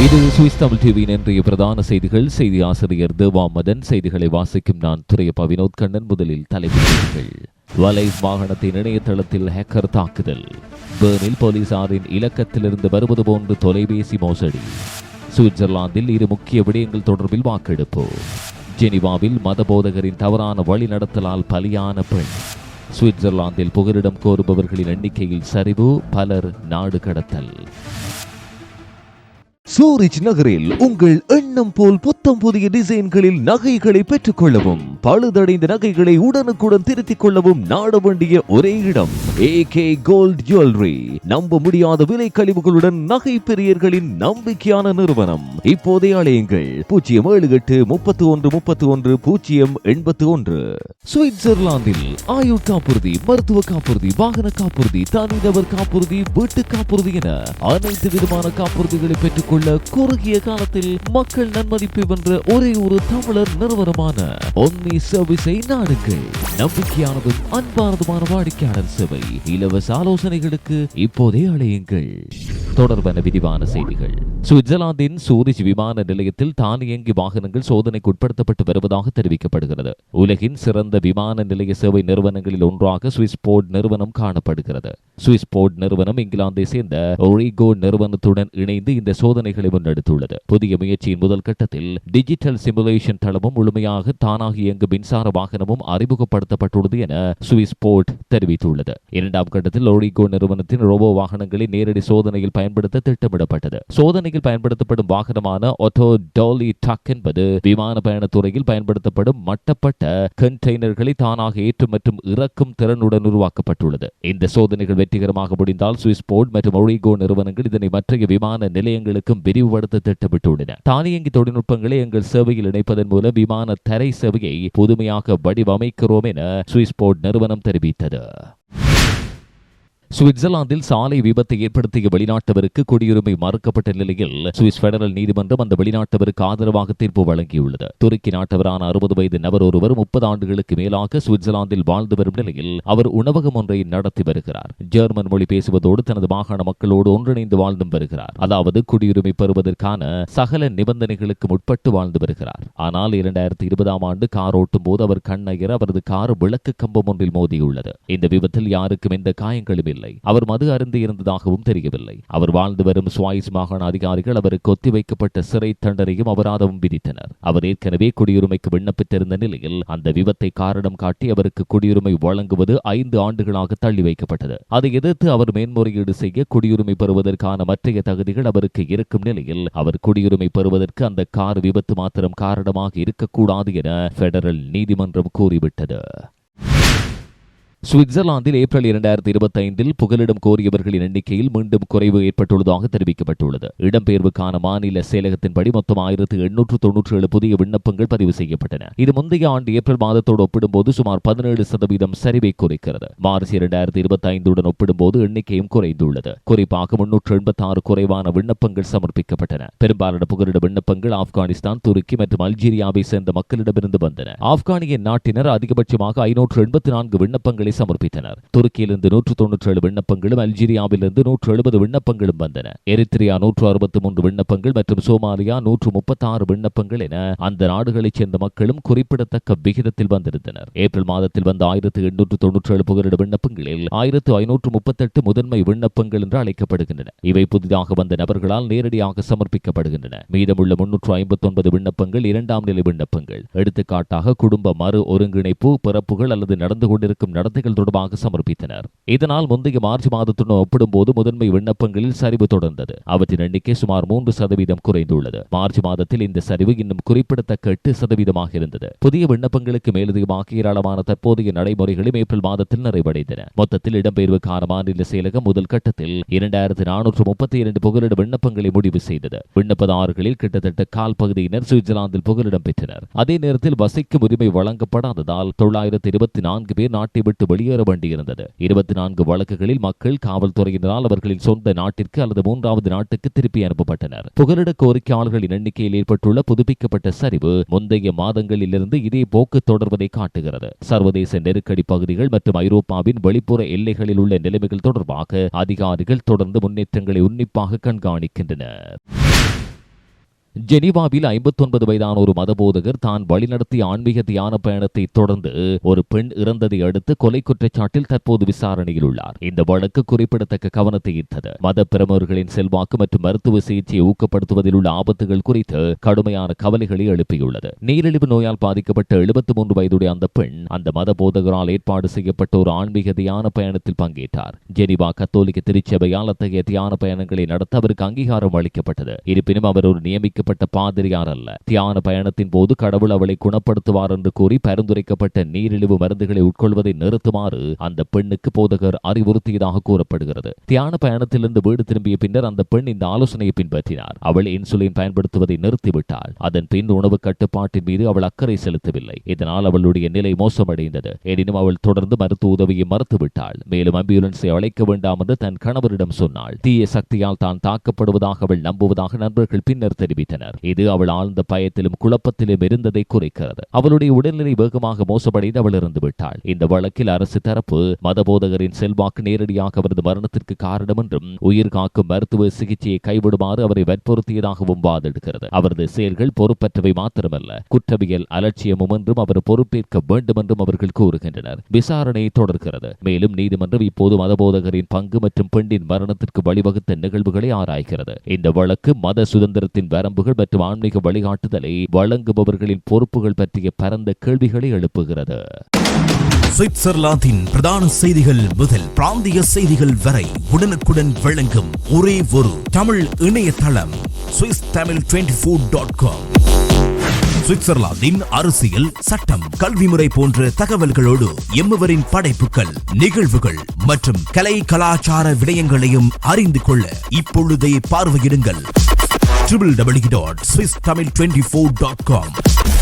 இது சுவிஸ் தமிழ் டிவியின் இன்றைய பிரதான செய்திகள். செய்தி ஆசிரியர் தேவா மதன் செய்திகளை வாசிக்கும் நான் துறையப்பா வினோத் கண்ணன். முதலில் தலைப்புச் செய்திகள். வலைஸ் வாகனத்தின் இணையதளத்தில் ஹேக்கர் தாக்குதல். பேர்னில் போலீசாரின் இலக்கத்திலிருந்து வருவது போன்று தொலைபேசி மோசடி. சுவிட்சர்லாந்தில் இரு முக்கிய விடயங்கள் தொடர்பில் வாக்கெடுப்பு. ஜெனிவாவில் மதபோதகரின் தவறான வழிநடத்தலால் பலியான பெண். சுவிட்சர்லாந்தில் புகலிடம் கோருபவர்களின் எண்ணிக்கையில் சரிவு பலர் நாடு கடத்தல். சூரிச் நகரில் உங்கள் எண்ணம் போல் புத்தம் புதிய டிசைன்களில் நகைகளை பெற்றுக் கொள்ளவும் பழுதடைந்த நகைகளை உடனுக்குடன் திருத்திக் கொள்ளவும் நாட வேண்டிய ஒரே இடம். ஏ கே கோல்ட் ஜுவல்லரி நம்ப முடியாத விலை கழிவுகளுடன் நகை பெரியர்களின் நம்பிக்கையான நிறுவனம். இப்போதே அழையுங்கள் பூஜ்ஜியம் ஏழு எட்டு முப்பத்தி ஒன்று முப்பத்தி ஒன்று பூஜ்ஜியம் எண்பத்தி ஒன்று சுவிட்சர்லாந்தில் ஆயுள் காப்புறுதி மருத்துவ காப்புறுதி வாகன காப்புறுதி தனிநபர் காப்புறுதி வீட்டு காப்புறுதி என அனைத்து விதமான காப்புறுதிகளை பெற்றுக்கொள்ள குறுகிய காலத்தில் மக்கள் நன்மதிப்பை வென்ற ஒரே ஒரு தமிழர் நிறுவனமான ஒன்னி சர்வீஸை நாடுங்கள் நம்பிக்கையானதும் அன்பானதுமான வாடிக்கையாளர் சேவை இலவச ஆலோசனைகளுக்கு இப்போதே அழையுங்கள். தொடர்பான விரிவான செய்திகள். சுவிட்சர்லாந்தின் சூரிச் விமான நிலையத்தில் தானியங்கி வாகனங்கள் சோதனைக்கு உட்படுத்தப்பட்டு வருவதாக தெரிவிக்கப்படுகிறது. உலகின் சிறந்த விமான நிலைய சேவை நிறுவனங்களில் ஒன்றாக சுவிஸ் போர்ட் நிறுவனம் காணப்படுகிறது. சுவிஸ் போர்ட் நிறுவனம் இங்கிலாந்தை சேர்ந்த ஒரிகோ நிறுவனத்துடன் இணைந்து இந்த சோதனைகளை முன்னெடுத்துள்ளது. புதிய முயற்சியின் முதல் கட்டத்தில் டிஜிட்டல் சிமுலேஷன் தளமும் முழுமையாக தானாக இயங்கும் மின்சார வாகனமும் அறிமுகப்படுத்தப்பட்டுள்ளது என சுவிஸ் போர்ட் தெரிவித்துள்ளது. இரண்டாம் கட்டத்தில் ஒரிகோ நிறுவனத்தின் ரோபோ வாகனங்களை நேரடி சோதனையில் பயன்படுத்த திட்டமிடப்பட்டது. சோதனையில் பயன்படுத்தப்படும் வாகனமான ஒட்டோ டோலி டக் என்பது விமான பயணத்துறையில் பயன்படுத்தப்படும் மட்டப்பட்ட கண்டெய்னர்களை தானாக ஏற்றும் மற்றும் இறக்கும் திறனுடன் உருவாக்கப்பட்டுள்ளது. இந்த சோதனைகள் வெற்றிகரமாக முடிந்தால் சுவிஸ் போர்ட் மற்றும் ஒழிகோ நிறுவனங்கள் இதனை மற்றைய விமான நிலையங்களுக்கும் விரிவுபடுத்த திட்டமிட்டுள்ளன. தானியங்கி தொழில்நுட்பங்களை எங்கள் சேவையில் இணைப்பதன் மூலம் விமான தரை சேவையை புதுமையாக வடிவமைக்கிறோம் என சுவிஸ் போர்ட் நிறுவனம் தெரிவித்தது. சுவிட்சர்லாந்தில் சாலை விபத்தை ஏற்படுத்திய வெளிநாட்டவருக்கு குடியுரிமை மறுக்கப்பட்ட நிலையில் சுவிஸ் பெடரல் நீதிமன்றம் அந்த வெளிநாட்டவருக்கு ஆதரவாக தீர்ப்பு வழங்கியுள்ளது. துருக்கி நாட்டவரான அறுபது வயது நபர் ஒருவர் முப்பது ஆண்டுகளுக்கு மேலாக சுவிட்சர்லாந்தில் வாழ்ந்து வரும் நிலையில் அவர் உணவகம் ஒன்றை நடத்தி வருகிறார். ஜெர்மன் மொழி பேசுவதோடு தனது மாகாண மக்களோடு ஒன்றிணைந்து வாழ்ந்தும் வருகிறார். அதாவது குடியுரிமை பெறுவதற்கான சகல நிபந்தனைகளுக்கு உட்பட்டு வாழ்ந்து வருகிறார். ஆனால் இரண்டாயிரத்தி இருபதாம் ஆண்டு கார் ஓட்டும் போது அவர் கண்ணயர் அவரது கார் விளக்கு கம்பம் ஒன்றில் மோதியுள்ளது. இந்த விபத்தில் யாருக்கும் எந்த காயங்களும் இல்லை. அவர் மது அருந்து இருந்ததாகவும் தெரியவில்லை. அவர் வாழ்ந்து வரும் சுவாய்ஸ் மாகாண அதிகாரிகள் அவருக்கு ஒத்திவைக்கப்பட்ட சிறை தண்டனையும் அபராதமும் விதித்தனர். அவர் ஏற்கனவே குடியுரிமைக்கு விண்ணப்பித்திருந்த நிலையில் அந்த விபத்தை காரணம் காட்டி அவருக்கு குடியுரிமை வழங்குவது ஐந்து ஆண்டுகளாக தள்ளி வைக்கப்பட்டது. அதை எதிர்த்து அவர் மேன்முறையீடு செய்ய குடியுரிமை பெறுவதற்கான மற்றைய தகுதிகள் அவருக்கு இருக்கும் நிலையில் அவர் குடியுரிமை பெறுவதற்கு அந்த கார் விபத்து மாத்திரம் காரணமாக இருக்கக்கூடாது என பெடரல் நீதிமன்றம் கூறிவிட்டது. சுவிட்சர்லாந்தில் ஏப்ரல் இரண்டாயிரத்தி இருபத்தி ஐந்தில் புகலிடம் கோரியவர்களின் எண்ணிக்கையில் மீண்டும் குறைவு ஏற்பட்டுள்ளதாக தெரிவிக்கப்பட்டுள்ளது. இடம்பெயர்வுக்கான மாநில செயலகத்தின்படி மொத்தம் ஆயிரத்து எண்ணூற்று தொன்னூற்றி ஏழு புதிய விண்ணப்பங்கள் பதிவு செய்யப்பட்டன. இது முந்தைய ஆண்டு ஏப்ரல் மாதத்தோடு ஒப்பிடும்போது சுமார் பதினேழு சதவீதம் சரிவை குறைக்கிறது. மார்ச் இரண்டாயிரத்தி இருபத்தி ஐந்துடன் ஒப்பிடும்போது எண்ணிக்கையும் குறைந்துள்ளது. குறிப்பாக முன்னூற்று எண்பத்தி ஆறு குறைவான விண்ணப்பங்கள் சமர்ப்பிக்கப்பட்டன. பெரும்பாலான புகலிட விண்ணப்பங்கள் ஆப்கானிஸ்தான் துருக்கி மற்றும் அல்ஜீரியாவை சேர்ந்த மக்களிடமிருந்து வந்தன. ஆப்கானிய நாட்டினர் அதிகபட்சமாக ஐநூற்று எண்பத்தி நான்கு விண்ணப்பங்களை சமர்ப்பித்தனர் துருக்கியிலிருந்து நூற்று தொன்னூற்றி ஏழு விண்ணப்பங்களும் அல்ஜீரியாவிலிருந்து நூற்று எழுபது விண்ணப்பங்களும் வந்தன. எரித்திரியா நூற்று அறுபத்தி மூன்று விண்ணப்பங்கள் மற்றும் சோமாலியா நூற்று முப்பத்தி ஆறு விண்ணப்பங்கள் என அந்த நாடுகளைச் சேர்ந்த மக்களும் குறிப்பிடத்தக்க விகிதத்தில் வந்திருந்தனர். ஏப்ரல் மாதத்தில் வந்த ஆயிரத்து எண்ணூற்று தொன்னூற்றி ஏழு புகலிட விண்ணப்பங்களில் ஆயிரத்து ஐநூற்று முப்பத்தெட்டு முதன்மை விண்ணப்பங்கள் என்று அழைக்கப்படுகின்றன. இவை புதிதாக வந்த நபர்களால் நேரடியாக சமர்ப்பிக்கப்படுகின்றன. மீதமுள்ள முன்னூற்று ஐம்பத்தி ஒன்பது விண்ணப்பங்கள் இரண்டாம் நிலை விண்ணப்பங்கள். எடுத்துக்காட்டாக குடும்ப மறு ஒருங்கிணைப்பு பிறப்புகள் அல்லது நடந்து கொண்டிருக்கும் நடத்தை விண்ணப்பங்கள் தொடர்பாக சமர்ப்பித்தனர். இதனால் முந்தைய மார்ச் மாதத்துடன் ஒப்பிடும்போது முதன்மை விண்ணப்பங்களில் சரிவு தொடர்ந்தது. அவற்றின் எண்ணிக்கை சுமார் மூன்று சதவீதம் குறைந்துள்ளது. மார்ச் மாதத்தில் இந்த சரிவு இன்னும் குறிப்பிடத்தக்க எட்டு சதவீதமாக இருந்தது. புதிய விண்ணப்பங்களுக்கு மேலதிகமாக ஏராளமான தற்போதைய நடைமுறைகளும் ஏப்ரல் மாதத்தில் நிறைவடைந்தன. மொத்தத்தில் இடம்பெயர்வுக்கான மாநில செயலகம் முதல் கட்டத்தில் இரண்டாயிரத்தி நானூற்று முப்பத்தி இரண்டு புகலிட விண்ணப்பங்களை முடிவு செய்தது. விண்ணப்பதாரர்களில் கிட்டத்தட்ட கால் பகுதியினர் சுவிட்சர்லாந்தில் புகலிடம் பெற்றனர். அதே நேரத்தில் வசிக்கும் உரிமை வழங்கப்படாததால் தொள்ளாயிரத்து இருபத்தி நான்கு பேர் நாட்டை விட்டு வெளியேற வேண்டியிருந்தது. இருபத்தி நான்கு வழக்குகளில் மக்கள் காவல்துறையினரால் அவர்களின் சொந்த நாட்டிற்கு அல்லது மூன்றாவது நாட்டுக்கு திருப்பி அனுப்பப்பட்டனர். புகலிட கோரிக்கையாளர்களின் எண்ணிக்கையில் ஏற்பட்டுள்ள புதுப்பிக்கப்பட்ட சரிவு முந்தைய மாதங்களிலிருந்து இதே போக்கு தொடர்வதை காட்டுகிறது. சர்வதேச நெருக்கடி பகுதிகள் மற்றும் ஐரோப்பாவின் வெளிப்புற எல்லைகளில் உள்ள நிலைமைகள் தொடர்பாக அதிகாரிகள் தொடர்ந்து முன்னேற்றங்களை உன்னிப்பாக கண்காணிக்கின்றனர். ஜெனீவாவில் ஐம்பத்தொன்பது வயதான ஒரு மதபோதகர் தான் வழிநடத்திய ஆன்மீக தியான பயணத்தை தொடர்ந்து ஒரு பெண் இறந்ததை அடுத்து கொலை குற்றச்சாட்டில் தற்போது விசாரணையில் உள்ளார். இந்த வழக்கு குறிப்பிடத்தக்க கவனத்தை ஈர்த்தது. மத பிரமுகர்களின் செல்வாக்கு மற்றும் மருத்துவ சிகிச்சையை ஊக்கப்படுத்துவதில் உள்ள ஆபத்துகள் குறித்து கடுமையான கவலைகளை எழுப்பியுள்ளது. நீரிழிவு நோயால் பாதிக்கப்பட்ட எழுபத்தி மூன்று வயதுடைய அந்த பெண் அந்த மத போதகரால் ஏற்பாடு செய்யப்பட்ட ஒரு ஆன்மீக தியான பயணத்தில் பங்கேற்றார். ஜெனிவா கத்தோலிக்க திருச்சபையால் அத்தகைய தியான பயணங்களை நடத்த அவருக்கு அங்கீகாரம் அளிக்கப்பட்டது. இருப்பினும் அவர் ஒரு நியமிக்க நியமிக்கப்பட்ட பாதிரியார் அல்ல. தியான பயணத்தின் போது கடவுள் அவளை குணப்படுத்துவார் என்று கூறி பரிந்துரைக்கப்பட்ட நீரிழிவு மருந்துகளை உட்கொள்வதை நிறுத்துமாறு அந்த பெண்ணுக்கு போதகர் அறிவுறுத்தியதாக கூறப்படுகிறது. தியான பயணத்திலிருந்து வீடு திரும்பிய பின்னர் அந்த பெண் இந்த ஆலோசனையை பின்பற்றினார். அவள் இன்சுலின் பயன்படுத்துவதை நிறுத்திவிட்டாள். அதன் பின் உணவு கட்டுப்பாட்டின் மீது அவள் அக்கறை செலுத்தவில்லை. இதனால் அவளுடைய நிலை மோசமடைந்தது. எனினும் அவள் தொடர்ந்து மருத்துவ உதவியை மறுத்துவிட்டாள். மேலும் ஆம்புலன்ஸை அழைக்க வேண்டாம் என்று தன் கணவரிடம் சொன்னாள். தீய சக்தியால் தான் தாக்கப்படுவதாக அவள் நம்புவதாக நண்பர்கள் பின்னர் தெரிவித்தனர். தெரிவித்தனர் இது அவள் ஆழ்ந்த பயத்திலும் குழப்பத்திலும் இருந்ததை குறிக்கிறது. அவளுடைய உடல்நிலை வேகமாக மோசமடைந்து அவள் இருந்து விட்டாள். இந்த வழக்கில் அரசு தரப்பு மதபோதகரின் செல்வாக்கு நேரடியாக அவரது மரணத்திற்கு காரணம் என்றும் உயிர் காக்கும் மருத்துவ சிகிச்சையை கைவிடுமாறு அவரை வற்புறுத்தியதாகவும் வாதிடுகிறது. அவரது செயல்கள் பொறுப்பற்றவை மாத்திரமல்ல குற்றவியல் அலட்சியமும் என்றும் அவர் பொறுப்பேற்க வேண்டும் என்றும் அவர்கள் கூறுகின்றனர். விசாரணை தொடர்கிறது. மேலும் நீதிமன்றம் இப்போது மதபோதகரின் பங்கு மற்றும் பெண்ணின் மரணத்திற்கு வழிவகுத்த நிகழ்வுகளை ஆராய்கிறது. இந்த வழக்கு மத சுதந்திரத்தின் வரம்பு வரம்புகள் மற்றும் ஆன்மீக வழிகாட்டுதலை வழங்குபவர்களின் பொறுப்புகள் பற்றிய பரந்த கேள்விகளை எழுப்புகிறது. சுவிட்சர்லாந்தின் பிரதான செய்திகள் முதல் பிராந்திய செய்திகள் வரை உடனுக்குடன் வழங்கும் ஒரே ஒரு தமிழ் இணையதளம் Swiss Tamil twenty four dot com சுவிட்சர்லாந்தின் அரசியல் சட்டம் கல்வி முறை போன்ற தகவல்களோடு எம்முவரின் படைப்புகள் நிகழ்வுகள் மற்றும் கலை கலாச்சார விடயங்களையும் அறிந்து கொள்ள இப்பொழுதே பார்வையிடுங்கள். www.swisstamil24.com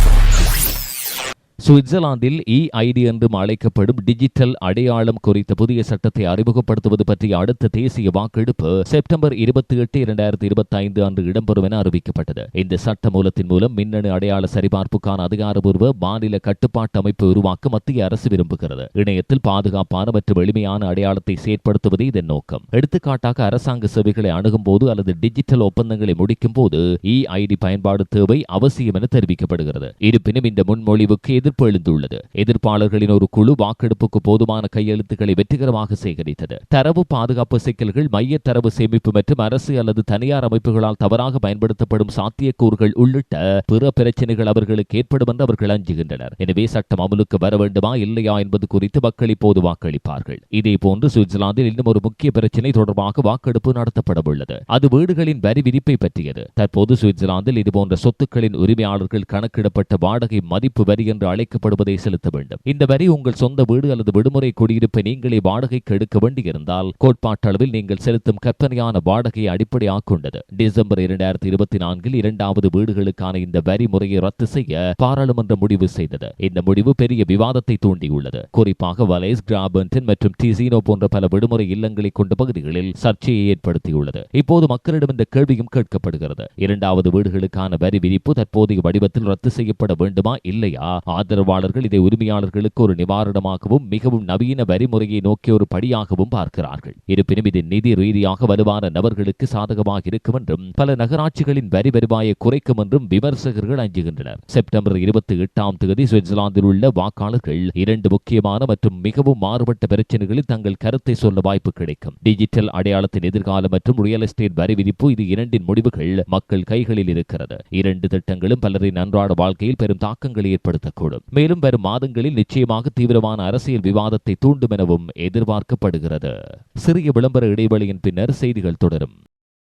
சுவிட்சர்லாந்தில் இ ஐடி என்றும் அழைக்கப்படும் டிஜிட்டல் அடையாளம் குறித்த புதிய சட்டத்தை அறிமுகப்படுத்துவது பற்றிய அடுத்த தேசிய வாக்கெடுப்பு செப்டம்பர் இருபத்தி எட்டு இரண்டாயிரத்தி இருபத்தி ஐந்து அன்று இடம்பெறும் என அறிவிக்கப்பட்டது. இந்த சட்ட மூலத்தின் மூலம் மின்னணு அடையாள சரிபார்ப்புக்கான அதிகாரபூர்வ மாநில கட்டுப்பாட்டு அமைப்பு உருவாக்க மத்திய அரசு விரும்புகிறது. இணையத்தில் பாதுகாப்பான மற்றும் எளிமையான அடையாளத்தை செயற்படுத்துவதே இதன் நோக்கம். எடுத்துக்காட்டாக அரசாங்க சேவைகளை அணுகும் போது அல்லது டிஜிட்டல் ஒப்பந்தங்களை முடிக்கும் போது இ ஐடி பயன்பாடு தேவை அவசியம் என தெரிவிக்கப்படுகிறது. இருப்பினும் இந்த முன்மொழிவுக்கு எதிர் எதிர்ப்பு எழுந்துள்ளது. எதிர்ப்பாளர்களின் ஒரு குழு வாக்கெடுப்புக்கு போதுமான கையெழுத்துக்களை வெற்றிகரமாக சேகரித்தது. தரவு பாதுகாப்பு சிக்கல்கள் மைய தரவு சேமிப்பு மற்றும் அரசு அல்லது தனியார் அமைப்புகளால் தவறாக பயன்படுத்தப்படும் சாத்தியக்கூறுகள் உள்ளிட்ட பிற பிரச்சனைகள் அவர்களுக்கு ஏற்படும் என்று அவர்கள் அஞ்சுகின்றனர். எனவே சட்டம் அமலுக்கு வர வேண்டுமா இல்லையா என்பது குறித்து மக்கள் இப்போது வாக்களிப்பார்கள். இதேபோன்று சுவிட்சர்லாந்தில் இன்னும் ஒரு முக்கிய பிரச்சனை தொடர்பாக வாக்கெடுப்பு நடத்தப்பட உள்ளது. அது வீடுகளின் வரி விதிப்பை பற்றியது. தற்போது சுவிட்சர்லாந்தில் இதுபோன்ற சொத்துக்களின் உரிமையாளர்கள் கணக்கிடப்பட்ட வாடகை மதிப்பு வரி என்று அழைக்கப்படுவதை செலுத்த வேண்டும். இந்த வரி உங்கள் சொந்த வீடு அல்லது விடுமுறை குடியிருப்பை நீங்களே வாடகைக்கு எடுக்க வேண்டியிருந்தால் கோட்பாட்டளவில் நீங்கள் செலுத்தும் கற்பனையான வாடகையை அடிப்படையாக கொண்டது டிசம்பர் இரண்டாயிரத்தி இருபத்தி நான்கில் இரண்டாவது வீடுகளுக்கான இந்த வரி முறையை ரத்து செய்ய பாராளுமன்றம் முடிவு செய்தது. இந்த முடிவு பெரிய விவாதத்தை தூண்டியுள்ளது. குறிப்பாக வலேஸ் கிராபன்டன் மற்றும் டிசினோ போன்ற பல விடுமுறை இல்லங்களை கொண்ட பகுதிகளில் சர்ச்சையை ஏற்படுத்தியுள்ளது. இப்போது மக்களிடம் இந்த கேள்வியும் கேட்கப்படுகிறது. இரண்டாவது வீடுகளுக்கான வரி விதிப்பு தற்போதைய வடிவத்தில் ரத்து செய்யப்பட வேண்டுமா இல்லையா? ஆதரவாளர்கள் இதை உரிமையாளர்களுக்கு ஒரு நிவாரணமாகவும் மிகவும் நவீன வரிமுறையை நோக்கிய ஒரு படியாகவும் பார்க்கிறார்கள். இருப்பினும் இது நிதி ரீதியாக வலுவான நபர்களுக்கு சாதகமாக இருக்கும் என்றும் பல நகராட்சிகளின் வரி வருவாயை குறைக்கும் என்றும் விமர்சகர்கள் அஞ்சுகின்றனர். செப்டம்பர் இருபத்தி எட்டாம் தேதி சுவிட்சர்லாந்தில் உள்ள வாக்காளர்கள் இரண்டு முக்கியமான மற்றும் மிகவும் மாறுபட்ட பிரச்சனைகளில் தங்கள் கருத்தை சொல்ல வாய்ப்பு கிடைக்கும். டிஜிட்டல் அடையாளத்தின் எதிர்காலம் மற்றும் ரியல் எஸ்டேட் வரி விதிப்பு இது இரண்டின் முடிவுகள் மக்கள் கைகளில் இருக்கிறது. இரண்டு திட்டங்களும் பலரின் அன்றாட வாழ்க்கையில் பெரும் தாக்கங்களை ஏற்படுத்தக்கூடும். மேலும் வரும் மாதங்களில் நிச்சயமாக தீவிரமான அரசியல் விவாதத்தை தூண்டும் எனவும் எதிர்பார்க்கப்படுகிறது. சிறிய விளம்பர இடைவெளியின் பின்னர் செய்திகள் தொடரும்.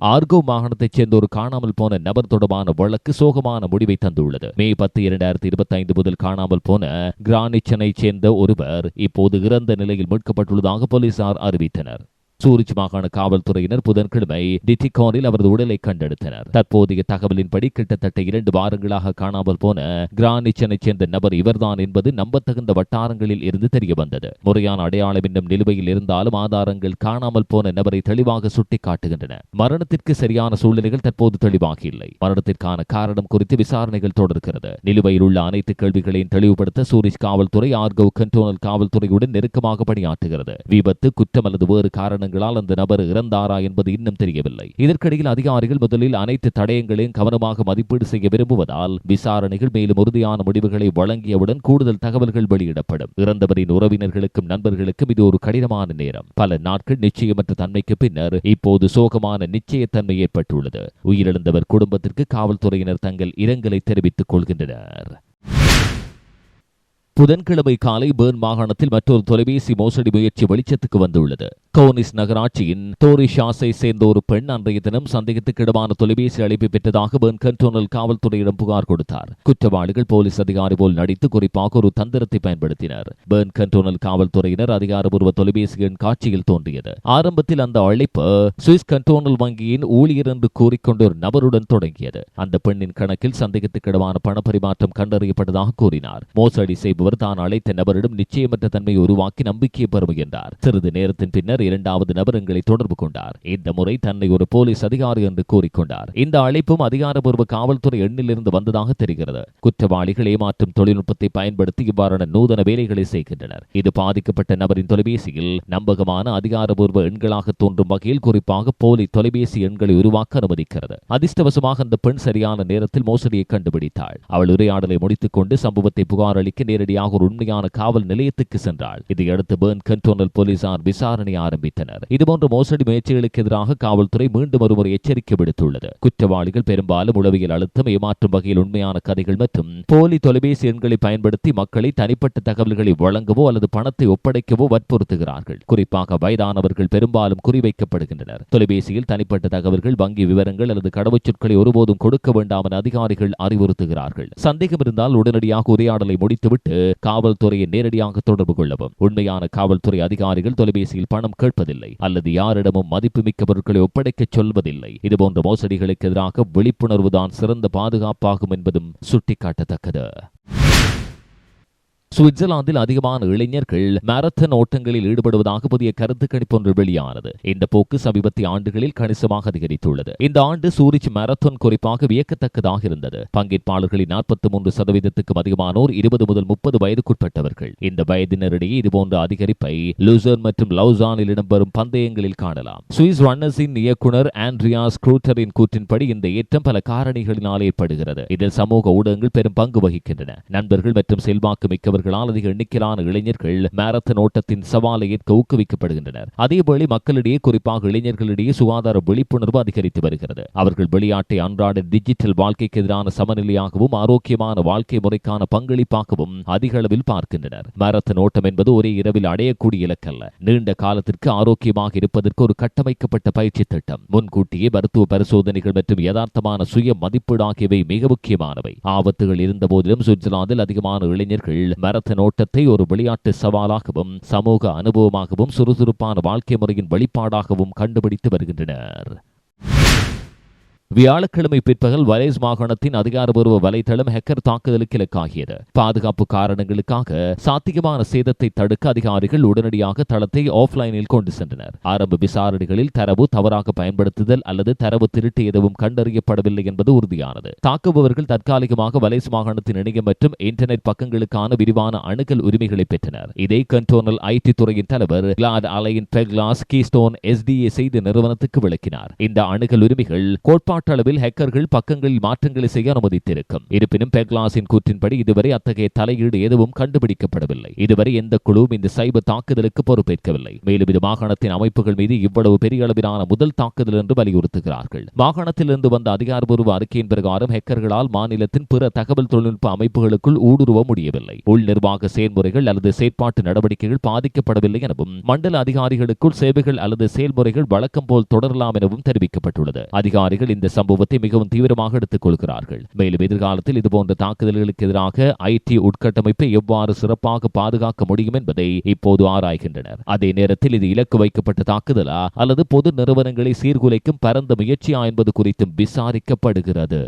ஆர்கோ மாகாணத்தைச் சேர்ந்த ஒரு காணாமல் போன நபர் தொடர்பான வழக்கு சோகமான முடிவை தந்துள்ளது. மே பத்து இரண்டாயிரத்தி இருபத்தி ஐந்து முதல் காணாமல் போன கிரானிச்சனைச் சேர்ந்த ஒருவர் இப்போது இறந்த நிலையில் மீட்கப்பட்டுள்ளதாக போலீசார் அறிவித்தனர். சூரிச் மாகாண காவல்துறையினர் புதன்கிழமை டிட்டிகானில் அவரது உடலை கண்டெடுத்தனர். தற்போதைய தகவலின்படி கிட்டத்தட்ட இரண்டு வாரங்களாக காணாமல் போன கிரானிச்சனைச் சேர்ந்த நபர் இவர்தான் என்பது நம்பத்தகுந்த வட்டாரங்களில் இருந்து தெரிய வந்தது முறையான அடையாளம் இன்னும் நிலுவையில் இருந்தாலும் ஆதாரங்கள் காணாமல் போன நபரை தெளிவாக சுட்டிக்காட்டுகின்றன. மரணத்திற்கு சரியான சூழ்நிலைகள் தற்போது தெளிவாக இல்லை மரணத்திற்கான காரணம் குறித்து விசாரணைகள் தொடர்கிறது. நிலுவையில் உள்ள அனைத்து கேள்விகளையும் தெளிவுபடுத்த சூரிச் காவல்துறை ஆர்கோ கண்டோனல் காவல்துறையுடன் நெருக்கமாக பணியாற்றுகிறது. விபத்து குற்றம் அல்லது வேறு காரணங்களால் அந்த நபர் இறந்தாரா என்பது இன்னும் தெரியவில்லை. இதற்கிடையில் அதிகாரிகள் முதலில் அனைத்து தடயங்களையும் கவனமாக மதிப்பீடு செய்ய விரும்புவதால் விசாரணைகள் மேலும் உறுதியான முடிவுகளை வழங்கியவுடன் கூடுதல் தகவல்கள் வெளியிடப்படும். இறந்தவரின் உறவினர்களுக்கும் நண்பர்களுக்கும் இது ஒரு கடினமான நேரம். பல நாட்கள் நிச்சயமற்ற தன்மைக்கு பின்னர் இப்போது சோகமான நிச்சயத்தன்மை ஏற்பட்டுள்ளது. உயிரிழந்தவர் குடும்பத்திற்கு காவல்துறையினர் தங்கள் இரங்கலை தெரிவித்துக் கொள்கின்றனர். புதன்கிழமை காலை பேர்ன் மாகாணத்தில் மற்றொரு தொலைபேசி மோசடி முயற்சி வெளிச்சத்துக்கு வந்துள்ளது. கோனிஸ் நகராட்சியின் தோரிஷாஸை சேர்ந்த ஒரு பெண் அன்றைய தினம் சந்தேகத்துக்கிடமான தொலைபேசி அழைப்பு பெற்றதாக பேர்ன் கண்டோனல் காவல்துறையிடம் புகார் கொடுத்தார். குற்றவாளிகள் போலீஸ் அதிகாரி போல் நடித்து குறிப்பாக ஒரு தந்திரத்தை பயன்படுத்தினர். பேர்ன் கண்டோனல் காவல்துறையினர் அதிகாரபூர்வ தொலைபேசியின் காட்சியில் தோன்றியது. ஆரம்பத்தில் அந்த அழைப்பு சுவிஸ் கண்டோனல் வங்கியின் ஊழியர் என்று கூறிக்கொண்ட ஒரு நபருடன் தொடங்கியது. அந்த பெண்ணின் கணக்கில் சந்தேகத்துக்கிடமான பண பரிமாற்றம் கண்டறியப்பட்டதாக கூறினார். மோசடி செய்பவர் தான் அழைத்த நபரிடம் நிச்சயமற்ற தன்மையை உருவாக்கி நம்பிக்கையை பெற முயன்றார். சிறிது நேரத்தின் பின்னர் இரண்டாவது நபர் எங்களை தொடர்பு கொண்டார். இந்த முறை தன்னை ஒரு போலீஸ் அதிகாரி என்று கூறிக்கொண்டார். இந்த அழைப்பும் அதிகாரபூர்வ காவல்துறை எண்ணிலிருந்து வந்ததாக தெரிகிறது. குற்றவாளிகள் ஏமாற்றும் தொழில்நுட்பத்தை பயன்படுத்தி இவ்வாறான நூதன வேலைகளை செய்கின்றனர். இது பாதிக்கப்பட்ட நபரின் தொலைபேசியில் நம்பகமான அதிகாரபூர்வ எண்களாக தோன்றும் வகையில் குறிப்பாக போலி தொலைபேசி எண்களை உருவாக்க அனுமதிக்கிறது. அதிர்ஷ்டவசமாக அந்த பெண் சரியான நேரத்தில் மோசடியை கண்டுபிடித்தாள். அவள் உரையாடலை முடித்துக் கொண்டு சம்பவத்தை புகார் அளிக்க நேரடியாக ஒரு உண்மையான காவல் நிலையத்துக்கு சென்றாள். இதையடுத்து பேர்ன் கண்டோனல் போலீசார் விசாரணை ஆரம்பித்தனர். இதுபோன்ற மோசடி முயற்சிகளுக்கு எதிராக காவல்துறை மீண்டும் ஒருமுறை எச்சரிக்கை விடுத்துள்ளது. குற்றவாளிகள் பெரும்பாலும் உளவியல் அழுத்தம் ஏமாற்றும் வகையில் உண்மையான கதைகள் மற்றும் போலி தொலைபேசி எண்களை பயன்படுத்தி மக்களை தனிப்பட்ட தகவல்களை வழங்கவோ அல்லது பணத்தை ஒப்படைக்கவோ வற்புறுத்துகிறார்கள். குறிப்பாக வயதானவர்கள் பெரும்பாலும் குறிவைக்கப்படுகின்றனர். தொலைபேசியில் தனிப்பட்ட தகவல்கள் வங்கி விவரங்கள் அல்லது கடவுச்சொற்களை ஒருபோதும் கொடுக்க வேண்டாம் என அதிகாரிகள் அறிவுறுத்துகிறார்கள். சந்தேகம் இருந்தால் உடனடியாக உரையாடலை முடித்துவிட்டு காவல்துறையை நேரடியாக தொடர்பு கொள்ளவும். உண்மையான காவல்துறை அதிகாரிகள் தொலைபேசியில் பணம் கேட்பதில்லை அல்லது யாரிடமும் மதிப்புமிக்க பொருட்களை ஒப்படைக்கச் சொல்வதில்லை. இதுபோன்ற மோசடிகளுக்கு எதிராக விழிப்புணர்வு தான் சிறந்த பாதுகாப்பாகும் என்பதும் சுட்டிக்காட்டத்தக்கது. சுவிட்சர்லாந்தில் அதிகமான இளைஞர்கள் மாரத்தன் ஓட்டங்களில் ஈடுபடுவதாக புதிய கருத்து கணிப்பு ஒன்று வெளியானது. இந்த போக்கு சமீபத்திய ஆண்டுகளில் கணிசமாக அதிகரித்துள்ளது. இந்த ஆண்டு சூரிச் மாரத்தான் குறிப்பாக வியக்கத்தக்கதாக இருந்தது. பங்கேற்பாளர்களின் நாற்பத்தி மூன்று சதவீதத்துக்கும் அதிகமானோர் இருபது முதல் முப்பது வயதுக்குட்பட்டவர்கள். இந்த வயதினரிடையே இதுபோன்ற அதிகரிப்பை லூசர் மற்றும் லவுசானில் இடம்பெறும் பந்தயங்களில் காணலாம். சுவிஸ் ரன்னர்ஸின் இயக்குனர் ஆண்ட்ரியா ஸ்க்ரூட்டரின் கூற்றின்படி இந்த ஏற்றம் பல காரணிகளினால் ஏற்படுகிறது. இதில் சமூக ஊடகங்கள் பெரும் பங்கு வகிக்கின்றன. நண்பர்கள் மற்றும் செல்வாக்கு மிக்கவர் அவர்களால் அதிக எண்ணிக்கையிலான இளைஞர்கள் மாரத்தன் ஓட்டத்தின் சவாலை ஏற்க ஊக்குவிக்கப்படுகின்றனர் அதேவேளை மக்களிடையே குறிப்பாக இளைஞர்களிடையே சுகாதார விழிப்புணர்வு அதிகரித்து வருகிறது. அவர்கள் விளையாட்டை அன்றாட டிஜிட்டல் வாழ்க்கைக்கு எதிரான சமநிலையாகவும் ஆரோக்கியமான வாழ்க்கை முறைக்கான பங்களிப்பாகவும் அதிக அளவில் பார்க்கின்றனர். மாரத்தன் ஓட்டம் என்பது ஒரே இரவில் அடையக்கூடிய இலக்கல்ல. நீண்ட காலத்திற்கு ஆரோக்கியமாக இருப்பதற்கு ஒரு கட்டமைக்கப்பட்ட பயிற்சி திட்டம். முன்கூட்டியே மருத்துவ பரிசோதனைகள் மற்றும் யதார்த்தமான சுய மதிப்பீடு ஆகியவை மிக முக்கியமானவை. ஆபத்துகள் இருந்த போதிலும் சுவிட்சர்லாந்தில் அதிகமான இளைஞர்கள் மரத்தன் ஓட்டத்தை ஒரு விளையாட்டு சவாலாகவும் சமூக அனுபவமாகவும் சுறுசுறுப்பான வாழ்க்கை முறையின் வெளிப்பாடாகவும் கண்டுபிடித்து வருகின்றனர். வியாழக்கிழமை பிற்பகல் வலேஸ் மாகாணத்தின் அதிகாரபூர்வ வலைதளம் ஹேக்கர் தாக்குதலுக்கு இலக்காகியது பாதுகாப்பு காரணங்களுக்காக சாத்தியமான சேதத்தை தடுக்க அதிகாரிகள் உடனடியாக தளத்தை ஆஃப்லைனில் கொண்டு சென்றனர். ஆரம்ப விசாரணைகளில் தரவு தவறாக பயன்படுத்துதல் அல்லது தரவு திருட்டு எதுவும் கண்டறியப்படவில்லை என்பது உறுதியானது. தாக்குபவர்கள் தற்காலிகமாக வலேஸ் மாகாணத்தின் இணைய மற்றும் இன்டர்நெட் பக்கங்களுக்கான விரிவான அணுகல் உரிமைகளை பெற்றனர். இதை கண்டோனல் ஐடி துறையின் தலைவர் கிளாட் அலையின் பெக்லாஸ் கீஸ்டோன் எஸ்டிஏ செய்தி நிறுவனத்துக்கு விளக்கினார். இந்த அணுகல் உரிமைகள் உள்நாட்டளவில் ஹேக்கர்கள் பக்கங்களில் மாற்றங்களை செய்ய அனுமதித்திருக்கும். இருப்பினும் பெக்லாஸின் கூற்றின்படி இதுவரை அத்தகைய தலையீடு எதுவும் கண்டுபிடிக்கப்படவில்லை. இதுவரை எந்த குழுவும் இந்த சைபர் தாக்குதலுக்கு பொறுப்பேற்கவில்லை. மேலும் இது மாகாணத்தின் அமைப்புகள் மீது இவ்வளவு பெரிய அளவிலான முதல் தாக்குதல் என்று வலியுறுத்துகிறார்கள். மாகாணத்திலிருந்து வந்த அதிகாரப்பூர்வ அறிக்கையின் பிரகாரம் ஹேக்கர்களால் மாநிலத்தின் பிற தகவல் தொழில்நுட்ப அமைப்புகளுக்குள் ஊடுருவ முடியவில்லை. உள் நிர்வாக செயல்முறைகள் அல்லது செயற்பாட்டு நடவடிக்கைகள் பாதிக்கப்படவில்லை எனவும் மண்டல அதிகாரிகளுக்குள் சேவைகள் அல்லது செயல்முறைகள் வழக்கம் போல் தொடரலாம் எனவும் தெரிவிக்கப்பட்டுள்ளது. அதிகாரிகள் இந்த இந்த சம்பவத்தை மிகவும் தீவிரமாக எடுத்துக் கொள்கிறார்கள். மேலும் எதிர்காலத்தில் இதுபோன்ற தாக்குதல்களுக்கு எதிராக ஐடி உட்கட்டமைப்பை எவ்வாறு சிறப்பாக பாதுகாக்க முடியும் என்பதை இப்போது ஆராய்கின்றனர். அதே நேரத்தில் இது இலக்கு வைக்கப்பட்ட தாக்குதலா அல்லது பொது நிறுவனங்களை சீர்குலைக்கும் பரந்த முயற்சியா என்பது குறித்தும் விசாரிக்கப்படுகிறது.